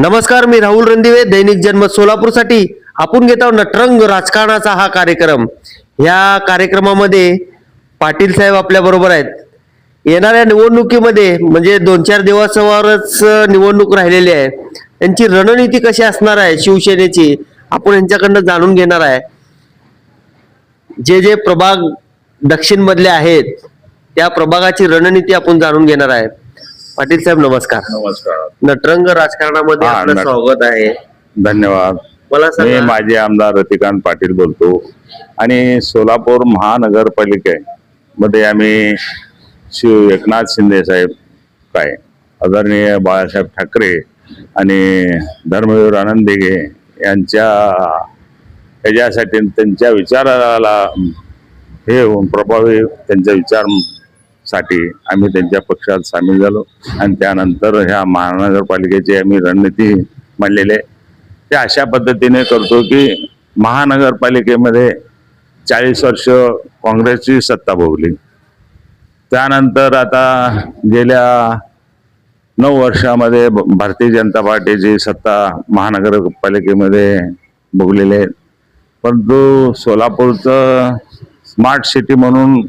नमस्कार मी राहुल रणदिवे दैनिक जन्म सोलापूरसाठी. आपण घेत आहोत नटरंग राजकारणाचा हा कार्यक्रम. या कार्यक्रमामध्ये पाटील साहेब आपल्या बरोबर आहेत. येणाऱ्या निवडणुकीमध्ये म्हणजे दोन चार दिवसावरच निवडणूक राहिलेली आहे. त्यांची रणनीती कशी असणार आहे शिवसेनेची आपण यांच्याकडनं जाणून घेणार आहे. जे जे प्रभाग दक्षिण मधले आहेत त्या प्रभागाची रणनीती आपण जाणून घेणार आहे. पाटील साहेब नमस्कार. नमस्कार. नटरंग राजकारणामध्ये हा, आपलं नट- स्वागत आहे. धन्यवाद. मला मी सांगा माजी आमदार रतिकांत पाटील बोलतो. आणि सोलापूर महानगरपालिकेमध्ये आम्ही शिव एकनाथ शिंदे साहेब काय आदरणीय बाळासाहेब ठाकरे आणि धर्मवीर आनंद दिघे यांच्या ह्याच्यासाठी त्यांच्या विचाराला हे होऊन प्रभावी त्यांच्या विचार साठी आम्ही त्यांच्या पक्षात सामील झालो. आणि त्यानंतर ह्या महानगरपालिकेची आम्ही रणनीती मांडलेले. आहे ते अशा पद्धतीने करतो की महानगरपालिकेमध्ये चाळीस वर्ष काँग्रेसची सत्ता भोगली. त्यानंतर आता गेल्या नऊ वर्षामध्ये भारतीय जनता पार्टीची सत्ता महानगरपालिकेमध्ये भोगलेली आहे. परंतु सोलापूरचं स्मार्ट सिटी म्हणून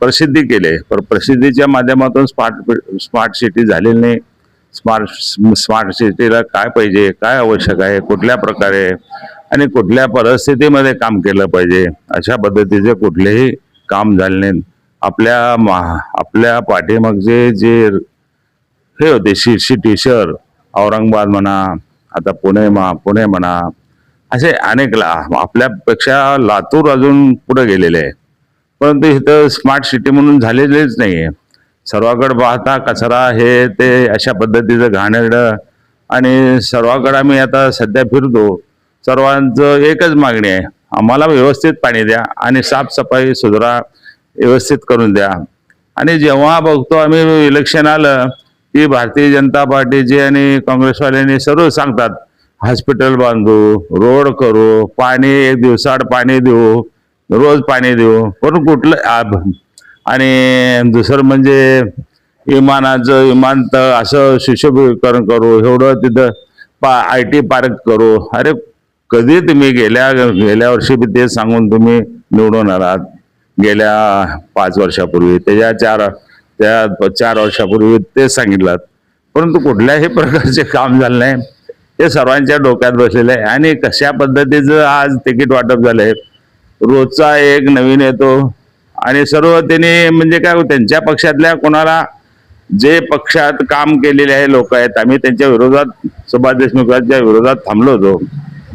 प्रसिद्धी केले. पर प्रसिद्धीच्या माध्यमातून स्मार्ट स्मार्ट सिटी झालेली नाही. स्मार्ट स्मार्ट सिटीला काय पाहिजे? काय आवश्यक आहे? कुठल्या प्रकारे? आणि कुठल्या परिस्थितीमध्ये काम केलं पाहिजे? अशा पद्धतीचे कुठलेही काम झाले नाही. आपल्या मा- आपल्या पाठीमागचे जे हे होते शी सिटी शहर औरंगाबाद म्हणा आता पुणे मा पुणे म्हणा असे अनेक ला आपल्यापेक्षा लातूर अजून पुढे गेलेले आहे. परंतु इथं स्मार्ट सिटी म्हणून झालेलेच आहे सर्वाकडे पाहता कचरा हे ते अशा पद्धतीचं घाणेरडं आणि सर्वाकडे आम्ही आता सध्या फिरतो. सर्वांचं एकच मागणी आहे. आम्हाला व्यवस्थित पाणी द्या आणि साफसफाई सुधारा व्यवस्थित करून द्या. आणि जेव्हा बघतो आम्ही इलेक्शन आलं की भारतीय जनता पार्टीचे आणि काँग्रेसवाल्यांनी सर्व सांगतात हॉस्पिटल बांधू रोड करू पाणी एक दिवसाआड पाणी देऊ रोज पाणी देऊ. पण कुठलं आणि दुसरं म्हणजे विमानाचं विमानतळ असं सुशोभीकरण करू एवढं तिथं पा आय टी पार्क करू. अरे कधी तुम्ही गेल्या गेल्या वर्षी बी ते सांगून तुम्ही निवडून आलात. गेल्या पाच वर्षापूर्वी. त्याच्या चार त्या चार वर्षापूर्वी ते सांगितलं परंतु कुठल्याही प्रकारचे काम झालं नाही. ते सर्वांच्या डोक्यात बसलेलं आहे. आणि कशा पद्धतीचं आज तिकीट वाटप झालं आहे रोजचा एक नवीन येतो. आणि सर्व त्यांनी म्हणजे काय त्यांच्या पक्षातल्या कोणाला जे पक्षात काम केलेले आहे लोक आहेत आम्ही त्यांच्या विरोधात सुभाष देशमुखांच्या विरोधात थांबलो होतो.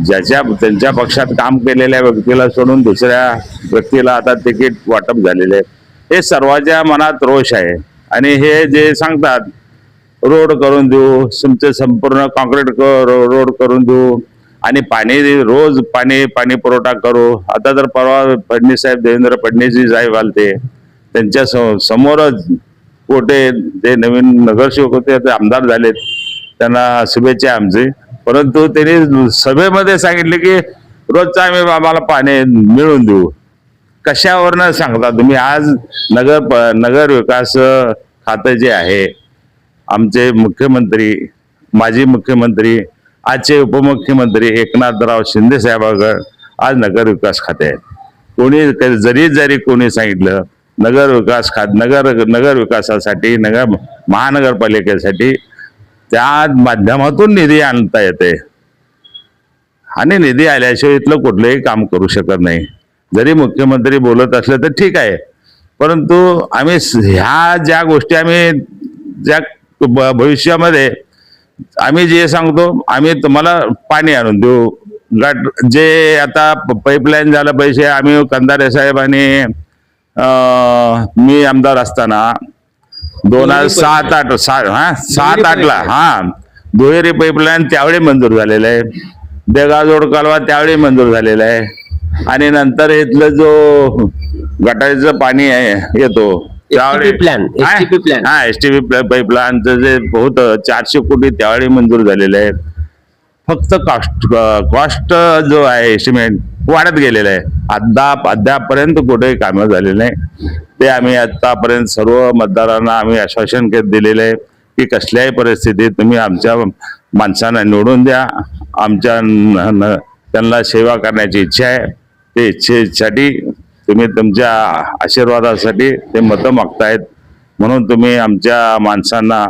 ज्याच्या त्यांच्या पक्षात काम केलेल्या व्यक्तीला सोडून दुसऱ्या व्यक्तीला आता तिकीट वाटप झालेले आहे. हे सर्वांच्या मनात रोष आहे. आणि हे जे सांगतात रोड करून देऊ तुमचे संपूर्ण कॉन्क्रीट रोड करून देऊ आणि पाणी रोज पाणी पाणी पुरवठा करू. आता तर परवा फडणीस साहेब देवेंद्र फडणवीसजी साहेब आलते. त्यांच्या समोरच कोटे जे नवीन नगरसेवक होते ते आमदार झालेत. त्यांना शुभेच्छा आमचे. परंतु त्यांनी सभेमध्ये सांगितले की रोजचं आम्ही आम्हाला पाणी मिळवून देऊ. कशावरनं सांगता तुम्ही? आज नगर प- नगर विकास खातं जे आहे आमचे मुख्यमंत्री माजी मुख्यमंत्री आजचे उपमुख्यमंत्री एकनाथराव शिंदे साहेबांकडे आज नगर विकास खाते आहे कोणी जरी जरी कोणी सांगितलं नगर विकास खात नगर नगर विकासासाठी नगर महानगरपालिकेसाठी त्या माध्यमातून निधी आणता येते. आणि निधी आल्याशिवाय इथलं कुठलंही काम करू शकत नाही. जरी मुख्यमंत्री बोलत असले तर ठीक आहे. परंतु आम्ही ह्या ज्या गोष्टी आम्ही ज्या भविष्यामध्ये आम्ही जे सांगतो आम्ही तुम्हाला पाणी आणून देऊ. गट जे आता पाईपलाईन झालं पैसे आम्ही कंदारे साहेब आणि मी आमदार असताना दोन हजार सात आठ सात हा सात आठला हा. दुहेरी पाईपलाईन त्यावेळी मंजूर झालेलं आहे. देगाजोड कालवा त्यावेळी मंजूर झालेला आहे. आणि नंतर इथलं जो गटारीचं पाणी आहे येतो. त्यावेळी plan, STP plan. हा एस टी पी पाईपलाईनचं जे होतं चारशे कोटी त्यावेळी मंजूर झालेलं आहे फक्त कॉस्ट कॉस्ट जो आहे एस्टिमेट वाढत गेलेलं आहे. अद्याप अद्यापपर्यंत कुठेही कामं झालेली नाही. ते आम्ही आतापर्यंत सर्व मतदारांना आम्ही आश्वासन के- दिलेलं आहे की कसल्याही परिस्थितीत तुम्ही आमच्या माणसांना निवडून द्या. आमच्या त्यांना सेवा करण्याची इच्छा आहे. ते इच्छेसाठी तुम्ही तुमच्या आशीर्वादासाठी ते मतं मागतायत. म्हणून तुम्ही आमच्या माणसांना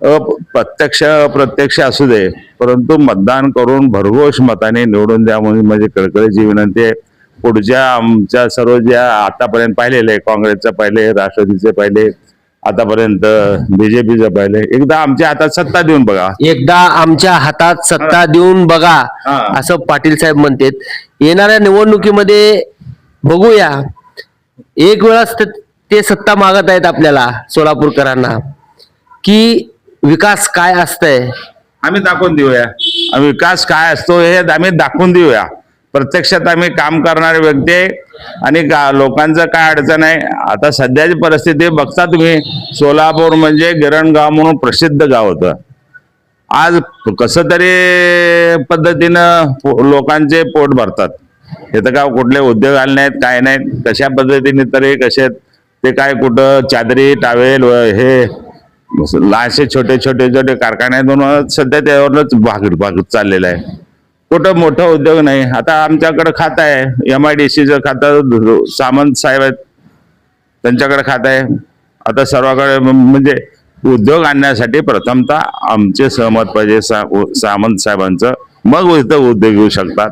अप- प्रत्यक्ष अप्रत्यक्ष असू दे परंतु मतदान करून भरघोष मताने निवडून द्या म्हणून माझी कळकळीची विनंती आहे. पुढच्या आमच्या सर्व ज्या आतापर्यंत पाहिलेले काँग्रेसचं पाहिले राष्ट्रवादीचे पाहिले आतापर्यंत बीजेपीचं पाहिले एकदा आमच्या हातात सत्ता देऊन बघा. एकदा आमच्या हातात सत्ता देऊन बघा. असं पाटील साहेब म्हणतात. येणाऱ्या निवडणुकीमध्ये बघूया. एक वेळाच ते- ते सत्ता मागत आहेत आपल्याला सोलापूरकरांना. की विकास काय असतंय? आम्ही दाखवून देऊया. आम्ही विकास काय असतो हे आम्ही दाखवून देऊया. प्रत्यक्षात आम्ही काम करणारे व्यक्ती आहे. आणि का लोकांचं काय अडचण आहे? आता सध्याची परिस्थिती बघता तुम्ही सोलापूर म्हणजे गिरणगाव म्हणून प्रसिद्ध गाव होतं. आज कसं तरी पद्धतीनं पो- लोकांचे पोट भरतात. इथं का कुठले उद्योग आले नाहीत काय नाहीत कशा पद्धतीने तरी कसे ते काय कुठं चादरी टावेल व हे लहानसे छोटे छोटे छोटे कारखान्यातून सध्या त्यावरच भाग भाग चाललेला आहे. कुठं मोठा उद्योग नाही. आता आमच्याकडे खातं आहे. एम आय डी सीचं खातं सामंत साहेब आहेत. त्यांच्याकडे खातं आहे. आता सर्वाकडे म्हणजे उद्योग आणण्यासाठी प्रथमतः आमचे सहमत पाहिजे सा- सामंत साहेबांचं. मग इथं उद्योग येऊ शकतात.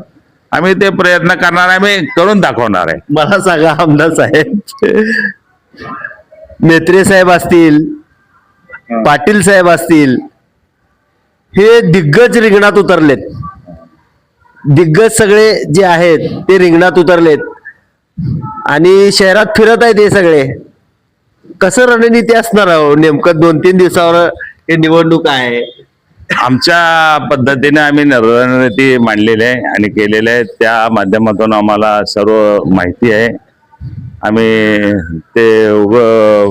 आम्ही ते प्रयत्न करणार आहे आम्ही करून दाखवणार आहे. मला सांगा आमदार साहेब. मेत्रे साहेब असतील पाटील साहेब असतील हे दिग्गज रिंगणात उतरलेत. दिग्गज सगळे जे आहेत ते रिंगणात उतरलेत. आणि शहरात फिरत आहेत हे सगळे. कसं रणनीती असणार आहे? नेमकं दोन तीन दिवसावर हे निवडणूक आहे. आमच्या पद्धतीने आम्ही रणनीती मांडलेली आहे आणि केलेल्या आहे. त्या माध्यमातून आम्हाला सर्व माहिती आहे. आम्ही ते उग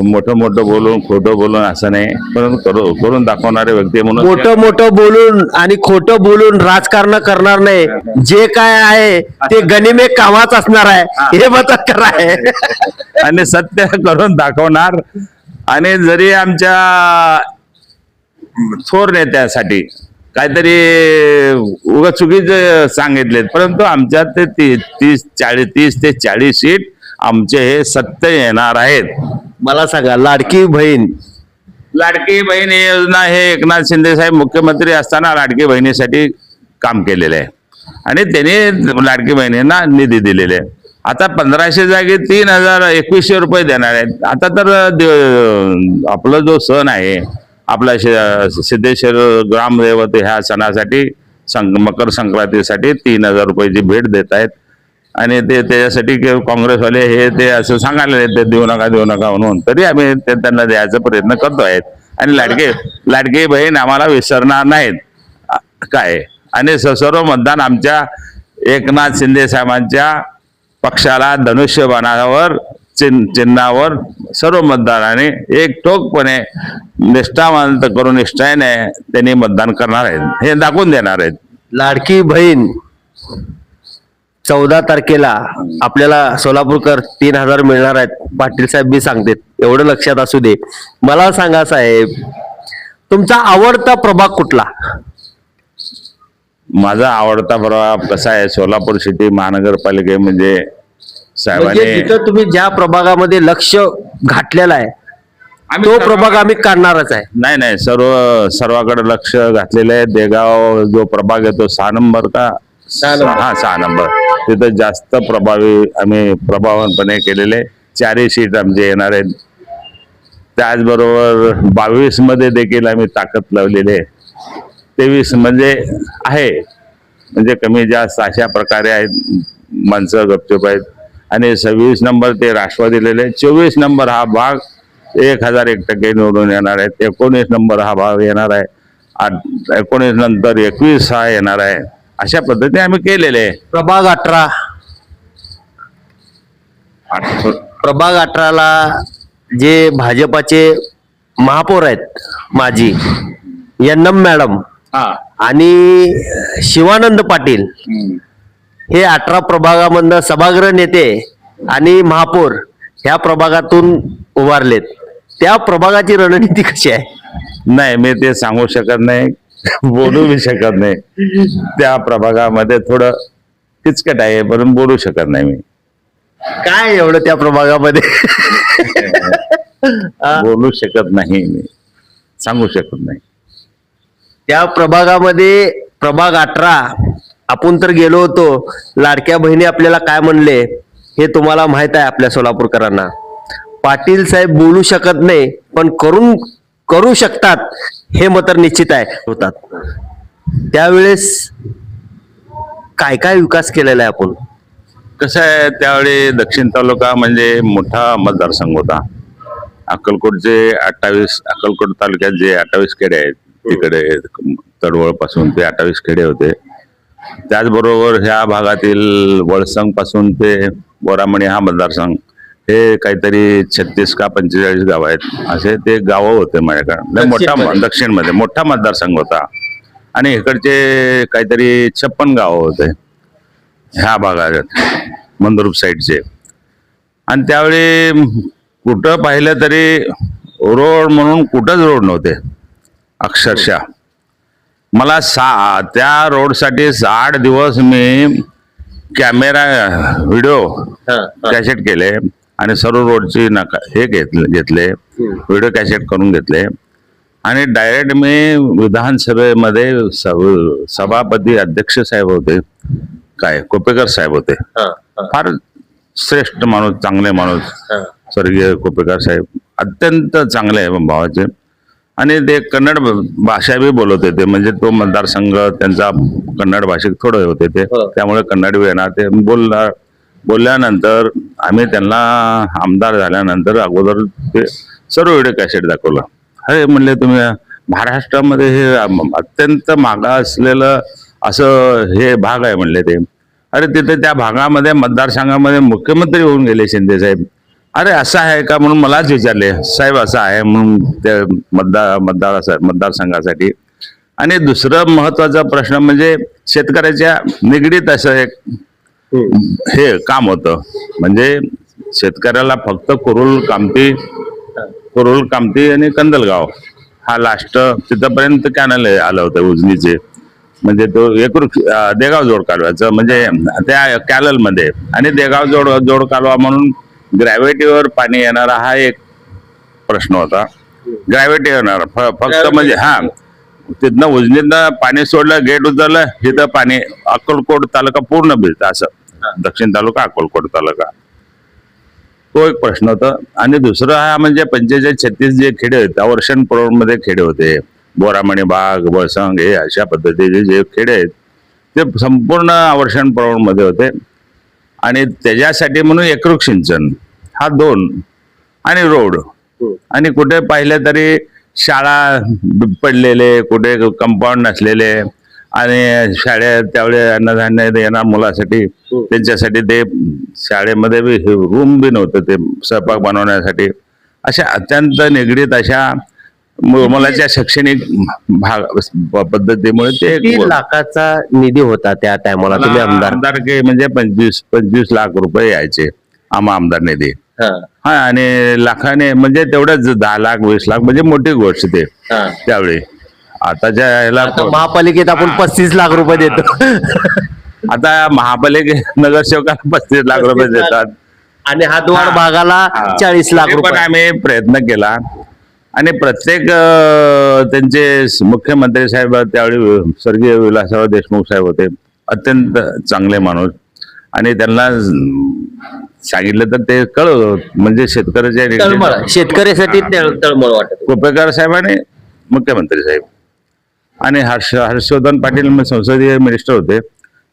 मोठं मोठं बोलून खोटं बोलून असं नाही परंतु करू- करून दाखवणारे व्यक्ती म्हणून मोठं मोठं बोलून आणि खोटं बोलून राजकारण करणार नाही. जे काय आहे ते गनिमे कामाच असणार आहे. हे. मत करा आहे. आणि सत्य करून दाखवणार. आणि जरी आमच्या थोर नेत्यासाठी काहीतरी उगा चुकीचे सांगितलेत. परंतु आमच्या ते ती- तीस चाळीस तीस ते चाळीस सीट आमचे हे सत्य येणार आहेत. मला सांगा लाडकी बहीण. लाडकी बहीण ही योजना हे एकनाथ शिंदे साहेब मुख्यमंत्री असताना लाडकी बहिणीसाठी काम केलेलं आहे. आणि त्यांनी लाडकी बहिणींना निधी दिलेले आहे. आता पंधराशे जागी तीन हजार एकवीसशे रुपये देणार आहेत. आता तर दे- आपला जो सण आहे आपला शे- सिद्धेश्वर ग्रामदैवत ह्या सणासाठी संक मकर संक्रांतीसाठी तीन हजार रुपयाची भेट देत आहेत. आणि ते त्याच्यासाठी काँग्रेसवाले हे ते असं सांगायला ते देऊ नका देऊ नका म्हणून. तरी आम्ही ते त्यांना द्यायचा प्रयत्न करतो आहेत आणि लाडके लाडके बहीण आम्हाला विसरणार नाहीत. काय? आणि स- सर्व मतदान आमच्या एकनाथ शिंदे साहेबांच्या पक्षाला धनुष्यबाणावर चिन्ह चिन्हावर सर्व मतदारांनी एक ठोकपणे निष्ठावंत करून निष्ठेने त्यांनी मतदान करणार आहेत. हे दाखवून देणार आहेत. लाडकी बहीण चौदा तारखेला आपल्याला सोलापूरकर तीन हजार मिळणार आहेत. पाटील साहेब बी सांगतात एवढं लक्षात असू दे. मला सांगा साहेब तुमचा आवडता प्रभाग कुठला? माझा आवडता प्रभाग कसा आहे? सोलापूर सिटी महानगरपालिके म्हणजे म्हणजे साहेबांनी जिथं तुम्ही ज्या प्रभागामध्ये लक्ष घातलेलं आहे आम्ही तो सर्व- प्रभाग आम्ही काढणारच आहे. नाही नाही सर्व सर्वाकडे लक्ष घातलेलं आहे. देगाव जो प्रभाग येतो सहा नंबर का? सहा नंबर. हा सहा नंबर. तिथं जास्त प्रभावी आम्ही प्रभावपणे केलेले चारही सीट आमचे येणार आहेत. त्याचबरोबर बावीसमध्ये देखील आम्ही ताकद लावलेली आहे. तेवीस म्हणजे आहे. म्हणजे कमी जास्त अशा प्रकारे आहेत. माणसं गपचूप आहेत. आणि सव्वीस नंबर ते राष्ट्रवादी दिलेले. चोवीस नंबर हा भाग एक हजार एक टक्के निवडून येणार आहेत एकोणीस नंबर हा भाग येणार आहे. आठ एकोणीस नंतर एकवीस हा येणार आहे. अशा पद्धतीने आम्ही केलेले आहे. प्रभाग अठरा. प्रभाग अठराला जे भाजपाचे महापौर आहेत माजी यन्नम मॅडम हा. आणि शिवानंद पाटील. हे अठरा प्रभागामधनं सभागृह नेते आणि महापौर ह्या प्रभागातून उभारलेत. त्या प्रभागाची रणनीती कशी आहे? नाही मी ते सांगू शकत नाही बोलू बी शकत नाही. त्या प्रभागामध्ये थोडं किचकट आहे पण बोलू शकत नाही मी. काय एवढं त्या प्रभागामध्ये? बोलू शकत नाही मी. सांगू शकत नाही. त्या प्रभागामध्ये प्रभाग अठरा आपण तर गेलो होतो. लाडक्या बहिणी आपल्याला काय म्हणले हे तुम्हाला माहीत आहे आपल्या सोलापूरकरांना. पाटील साहेब बोलू शकत नाही पण करून करू शकतात हे मतर निश्चित आहे. होतात. त्यावेळेस काय काय विकास केलेला आहे आपण? कसं आहे त्यावेळी दक्षिण तालुका म्हणजे मोठा मतदारसंघ होता. अक्कलकोटचे अठ्ठावीस अक्कलकोट तालुक्यात जे अठ्ठावीस खेडे आहेत तिकडे तडवळपासून ते अठ्ठावीस खेडे होते. त्याचबरोबर ह्या भागातील वळसंगपासून ते बोरामणी हा मतदारसंघ हे काहीतरी छत्तीस का पंचेचाळीस गाव आहेत. असे ते गावं होते माझ्याकडे. मोठा दक्षिणमध्ये. दक्षिणमध्ये. मोठा मतदारसंघ होता. आणि इकडचे काहीतरी छप्पन गावं होते. ह्या भागात मंदरूप साईडचे. आणि त्यावेळी कुठं पाहिलं तरी रोड म्हणून कुठंच रोड नव्हते. अक्षरशः. मला सा त्या रोडसाठी आठ दिवस मी कॅमेरा व्हिडिओ कॅसेट केले आणि सर्व रोडची नका हे घेतले घेतले व्हिडिओ कॅसेट करून घेतले. आणि डायरेक्ट मी विधानसभेमध्ये सभ- सभापती अध्यक्ष साहेब होते काय कोपेकर साहेब होते. फार श्रेष्ठ माणूस चांगले माणूस स्वर्गीय कोपेकर साहेब अत्यंत चांगले भावाचे. आणि ते कन्नड भाषा बी बोलत होते. म्हणजे तो मतदारसंघ त्यांचा कन्नड भाषिक थोडं होते ते. हो. त्यामुळे कन्नड बी येणार ते बोलणार बोलल्यानंतर आम्ही त्यांना आमदार झाल्यानंतर अगोदर ते सर्व व्हिडिओ कॅसेट दाखवलं. अरे म्हणले तुम्ही महाराष्ट्रामध्ये हे अत्यंत मागा असलेलं असं हे भाग आहे म्हणले ते. अरे तिथे त्या भागामध्ये मतदारसंघामध्ये मुख्यमंत्री होऊन गेले शिंदे साहेब अरे असं आहे का म्हणून मलाच विचारले साहेब असं आहे म्हणून त्या मतदार मतदार मतदारसंघासाठी आणि दुसरं महत्त्वाचा प्रश्न म्हणजे शेतकऱ्याच्या निगडीत असं एक हे काम होतं. म्हणजे शेतकऱ्याला फक्त कुरुल कामती कुरुल कामती आणि कंदलगाव. हा लास्ट तिथपर्यंत कॅनल आलं होतं उजनीचे. म्हणजे तो एकूण देगाव जोड कालव्याचं. म्हणजे त्या कॅनलमध्ये आणि देगाव जोड जोड कालवा म्हणून ग्रॅव्हिटीवर पाणी येणारा हा एक प्रश्न होता. ग्रॅव्हिटी येणार. फक्त म्हणजे हा. तिथनं उजनीतनं पाणी सोडलं गेट उचललं तिथं पाणी अक्कलकोट तालुका पूर्ण भिजतं असं. दक्षिण तालुका अक्कलकोट तालुका. तो एक प्रश्न होता. आणि दुसरं हा म्हणजे पंचेचाळीस छत्तीस जे खेडे होते वर्षणमध्ये खेडे होते. बोरामणी बाग बळसंग हे अशा पद्धतीचे जे खेडे आहेत ते संपूर्ण आवर्षणमध्ये होते. आणि त्याच्यासाठी म्हणून एकरूप सिंचन हा दोन. आणि रोड. आणि कुठे पाहिलं तरी शाळा पडलेले कुठे कंपाऊंड नसलेले आणि शाळेत त्यावेळी अन्नधान्य येणार मुलासाठी त्यांच्यासाठी ते शाळेमध्ये बी रूम बी नव्हतं ते स्वयंपाक बनवण्यासाठी. अशा अत्यंत निगडीत अशा मुलाच्या शैक्षणिक भाग पद्धतीमुळे ते किती लाखाचा निधी होता त्या टायमाला तुम्ही आमदार. आमदार के म्हणजे पंचवीस पंचवीस लाख रुपये यायचे आम्हा आमदार निधी. हा, आणि लाखाने म्हणजे तेवढंच दहा लाख वीस लाख म्हणजे मोठी गोष्ट ते. त्यावेळी. आताच्या ह्याला आता महापालिकेत आपण पस्तीस लाख रुपये देतो. आता महापालिके नगरसेवकाला पस्तीस लाख रुपये देतात. आणि हातवाड भागाला. चाळीस लाख रुपये. आम्ही प्रयत्न केला. आणि प्रत्येक त्यांचे मुख्यमंत्री साहेब त्यावेळी स्वर्गीय विलासराव देशमुख साहेब होते. अत्यंत चांगले माणूस. आणि त्यांना सांगितलं तर ते कळ म्हणजे शेतकऱ्याच्या शेतकऱ्यासाठी तळ- तळमळ वाटत कोपेकर साहेब आणि मुख्यमंत्री साहेब. आणि हर्ष हर्षवर्धन पाटील संसदीय मिनिस्टर होते.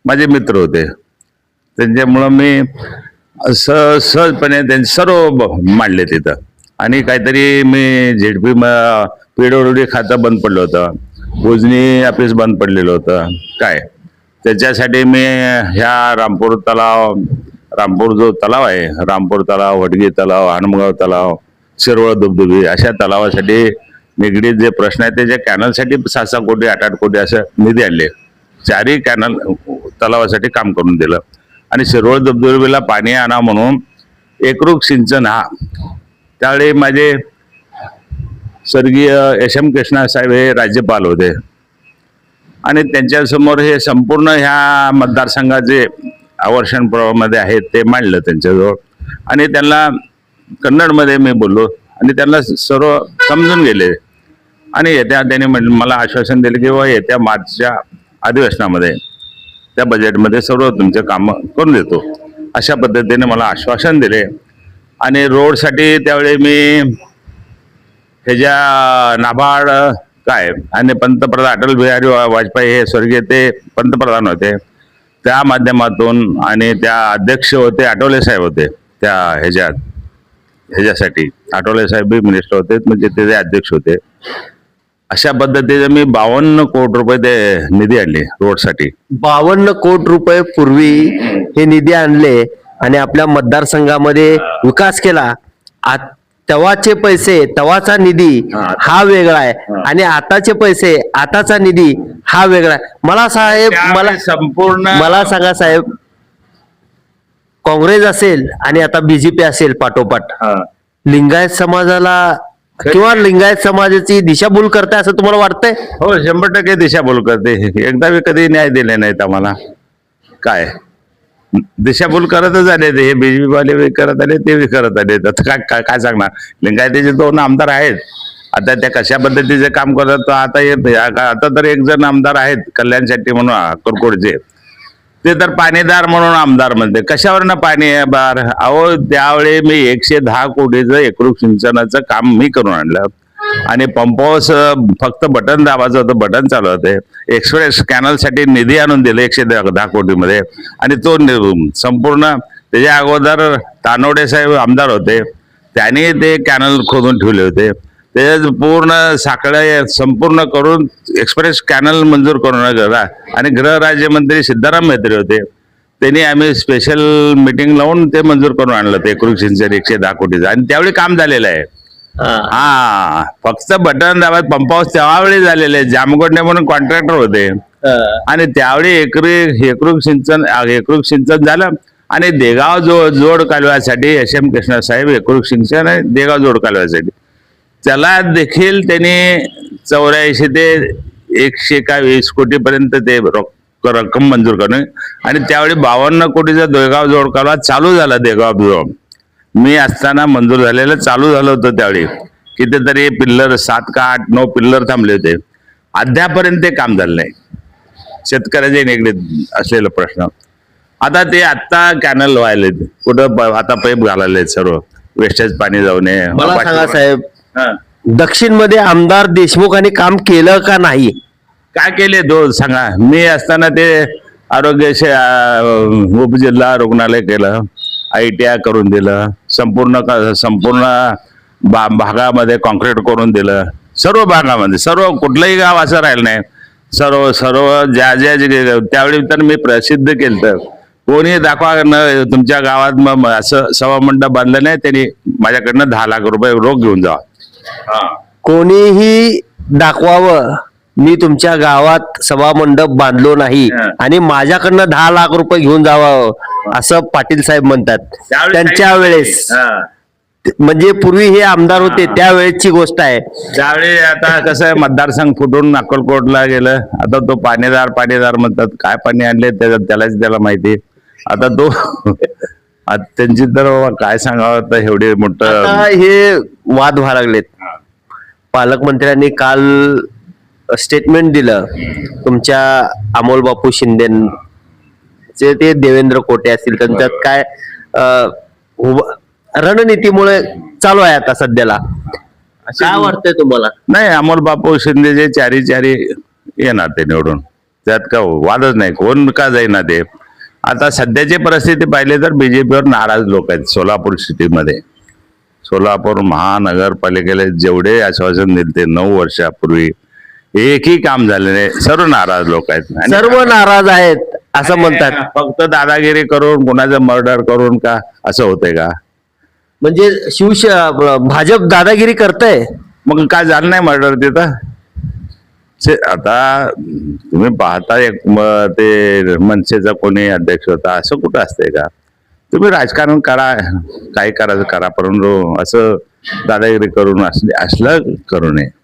माझे मित्र होते. त्यांच्यामुळं मी सहजपणे त्यांचे सर्व मांडले तिथं. आणि काहीतरी मी झेडपी पीडब्ल्यूडी खातं बंद पडलं होतं. उजनी ऑफिस बंद पडलेलं होतं. काय? त्याच्यासाठी मी ह्या रामपूर तलाव रामपूर जो तलाव आहे रामपूर तलाव वडगी तलाव हनुमगाव तलाव शिरवळ धबधबी अशा तलावासाठी निगडीत जे प्रश्न आहेत त्याच्या कॅनलसाठी सहा सहा कोटी आठ आठ कोटी असं निधी आणले. चारही कॅनल तलावासाठी काम करून दिलं. आणि शिरवळ धबधबीला पाणी आणा म्हणून एकरूप सिंचन हा त्यावेळी माझे स्वर्गीय एस एम कृष्णा साहेब हे राज्यपाल होते. आणि त्यांच्यासमोर हे संपूर्ण ह्या मतदारसंघाचे आवर्षणमध्ये आहेत ते मांडलं त्यांच्याजवळ. आणि त्यांना कन्नडमध्ये मी बोललो आणि त्यांना सर्व समजून गेले. आणि येत्या त्यांनी म्हण मला आश्वासन दिले की बाबा येत्या मार्चच्या अधिवेशनामध्ये त्या बजेटमध्ये सर्व तुमचे कामं करून देतो. अशा पद्धतीने मला आश्वासन दिले. आणि रोडसाठी त्यावेळी मी ह्याच्या नाबार्ड काय आणि पंतप्रधान अटल बिहारी वाजपेयी हे स्वर्गीय ते पंतप्रधान होते. त्या माध्यमातून आणि त्या अध्यक्ष होते आठवले साहेब होते त्या ह्याच्यात ह्याच्यासाठी. आठवले साहेब मिनिस्टर होते म्हणजे ते अध्यक्ष होते. अशा पद्धतीने मी बावन्न कोटी रुपये ते निधी आणले रोडसाठी. बावन्न कोटी रुपये पूर्वी हे निधी आणले. आणि आपल्या मतदारसंघामध्ये विकास केला तेव्हाचे पैसे तेव्हाचा निधी हा. हा वेगळा आहे. आणि आताचे पैसे आताचा निधी हा वेगळा आहे मला साहेब मला संपूर्ण मला सांगा साहेब काँग्रेस असेल आणि आता बीजेपी असेल पाठोपाठ हा. लिंगायत समाजाला किंवा लिंगायत समाजाची दिशाभूल करताय असं तुम्हाला वाटतंय हो शंभर टक्के दिशाभूल करते एकदा मी कधी न्याय दिले नाहीत आम्हाला काय दिशाभूल करतच आले ते हे बीजेपी वाले बी करत आले ते बी करत आले आता काय काय काय सांगणार? लिंगायतीचे दोन आमदार आहेत. आता त्या कशा पद्धतीचे काम करत आता हे आता तर एक जण आमदार आहेत कल्याण शेट्टी म्हणून कुरकोडचे ते तर पाणीदार म्हणून आमदार म्हणते. कशावर ना पाणी आहे बार? अहो त्यावेळी मी एकशे दहा कोटीचं एकरूप सिंचनाचं काम मी करून आणलं. आणि पंप फक्त बटन दाबायचं होतं बटन चालू होते. एक्सप्रेस कॅनलसाठी निधी आणून दिले एकशे दहा दहा कोटीमध्ये. आणि तो नि- संपूर्ण त्याच्या अगोदर तानोडे साहेब आमदार होते. त्यांनी ते कॅनल खोदून ठेवले होते. त्याच्यात पूर्ण साखळ्या संपूर्ण करून एक्सप्रेस कॅनल मंजूर करून गेला आणि गृहराज्यमंत्री सिद्धाराम म्हेत्रे होते. त्यांनी आम्ही स्पेशल मिटिंग लावून ते मंजूर करून आणलं ते कृषी सिंचन एकशे दहा कोटीचं. आणि त्यावेळी काम झालेलं आहे. हा. फक्त बटन दाबात पंप हाऊस त्यावेळी झालेले जामगोंडे म्हणून कॉन्ट्रॅक्टर होते. आणि त्यावेळी एकरी एकरूप सिंचन एकरूप सिंचन झालं. आणि देगाव जो जोड कालव्यासाठी एस एम कृष्णा साहेब एकरूप सिंचन आणि देगाव जोड कालव्यासाठी. त्याला देखील त्यांनी चौऱ्याऐंशी ते एकशे का वीस कोटीपर्यंत ते रोक- रक्कम मंजूर करून आणि त्यावेळी बावन्न कोटीचा देगाव जोड कालवा चालू झाला देगाव जोड मी असताना मंजूर झालेलं चालू झालं होतं त्यावेळी. कितीतरी पिल्लर सात का आठ नऊ पिल्लर थांबले होते. अद्यापर्यंत ते काम झालं नाही. शेतकऱ्याचे निगडीत असलेला प्रश्न. आता ते आत्ता कॅनल व्हायले कुठं आता पाईप घालायले सर्व. वेस्टेज पाणी जाऊ नये मला सांगा साहेब. दक्षिणमध्ये आमदार देशमुखांनी काम केलं का नाही? काय केले दो सांगा. मी असताना ते आरोग्य उपजिल्हा रुग्णालय केलं. आय टी आय करून दिलं. संपूर्ण क- संपूर्ण बा भागामध्ये कॉन्क्रीट करून दिलं. सर्व भागामध्ये सर्व कुठलंही गाव असं राहिलं नाही. सर्व सर्व ज्या ज्या जे- त्यावेळी तर मी प्रसिद्ध केलं तर कोणी दाखवा न तुमच्या गावात मग असं असं सभामंडप बांधलं नाही त्यांनी माझ्याकडनं दहा लाख रुपये रोख घेऊन जावा. कोणीही दाखवावं मी तुमच्या गावात सभा मंडप बांधलो नाही. आणि माझ्याकडनं दहा लाख रुपये घेऊन जावं असं पाटील साहेब म्हणतात. त्यांच्या वेळेस. म्हणजे पूर्वी हे आमदार होते. त्यावेळेची गोष्ट आहे. त्यावेळी आता कसं आहे मतदारसंघ फुटून अक्कलकोटला गेलं आता तो पाणीदार पाणीदार म्हणतात काय पाणी आणले त्याच्यात त्यालाच त्याला माहिती. आता तो त्यांची तर बाबा काय सांगावं तर एवढे मोठं हे वाद व्हायला लागलेत. पालकमंत्र्यांनी काल स्टेटमेंट दिलं. तुमच्या अमोल बापू शिंदे जे ते देवेंद्र कोटे असतील त्यांच्यात काय रणनीतीमुळे चालू आहे आता सध्याला. काय वाटतंय तुम्हाला? नाही अमोल बापू शिंदे जे चारी चारी येणार ते निवडून. त्यात का वादच नाही कोण का जाईना ते. आता सध्याची परिस्थिती पाहिली तर बीजेपीवर नाराज लोक आहेत सोलापूर सिटीमध्ये. सोलापूर महानगरपालिकेला जेवढे आश्वासन दिले ते नऊ वर्षापूर्वी एकही काम झाले नाही. सर्व नाराज लोक आहेत. आणि सर्व नाराज आहेत असं म्हणतात. फक्त दादागिरी करून कुणाचं मर्डर करून का? असं होतंय का? म्हणजे शिवश भाजप दादागिरी करतय. मग काय झालं नाही मर्डर तिथं? से- आता तुम्ही पाहता एक म- ते मनसेचा कोणी अध्यक्ष होता असं कुठं असतंय का? तुम्ही राजकारण करा काय करायचं करा परंतु असं दादागिरी करून असले असलं करू नये.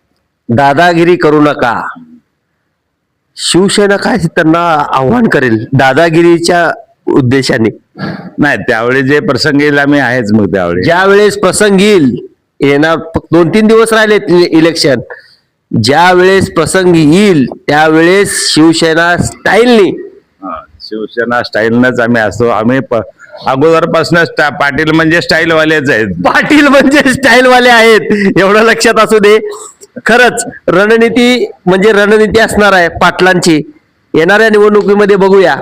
दादागिरी करू नका. शिवसेना काय त्यांना आव्हान करेल? दादागिरीच्या उद्देशाने. नाही त्यावेळी जे प्रसंग येईल आम्ही आहेच मग त्यावेळी. ज्या वेळेस प्रसंग येईल येणार दोन तीन दिवस राहिले इलेक्शन ज्या वेळेस प्रसंग येईल त्यावेळेस शिवसेना स्टाईलनी हा, शिवसेना स्टाईलनच आम्ही असतो. आम्ही त्या पाटील म्हणजे स्टाईल वालेच आहेत. पाटील म्हणजे स्टाईल वाले आहेत. एवढं लक्षात असू दे. खरंच रणनीती म्हणजे रणनीती असणार आहे पाटलांची. येणाऱ्या निवडणुकीमध्ये बघूया.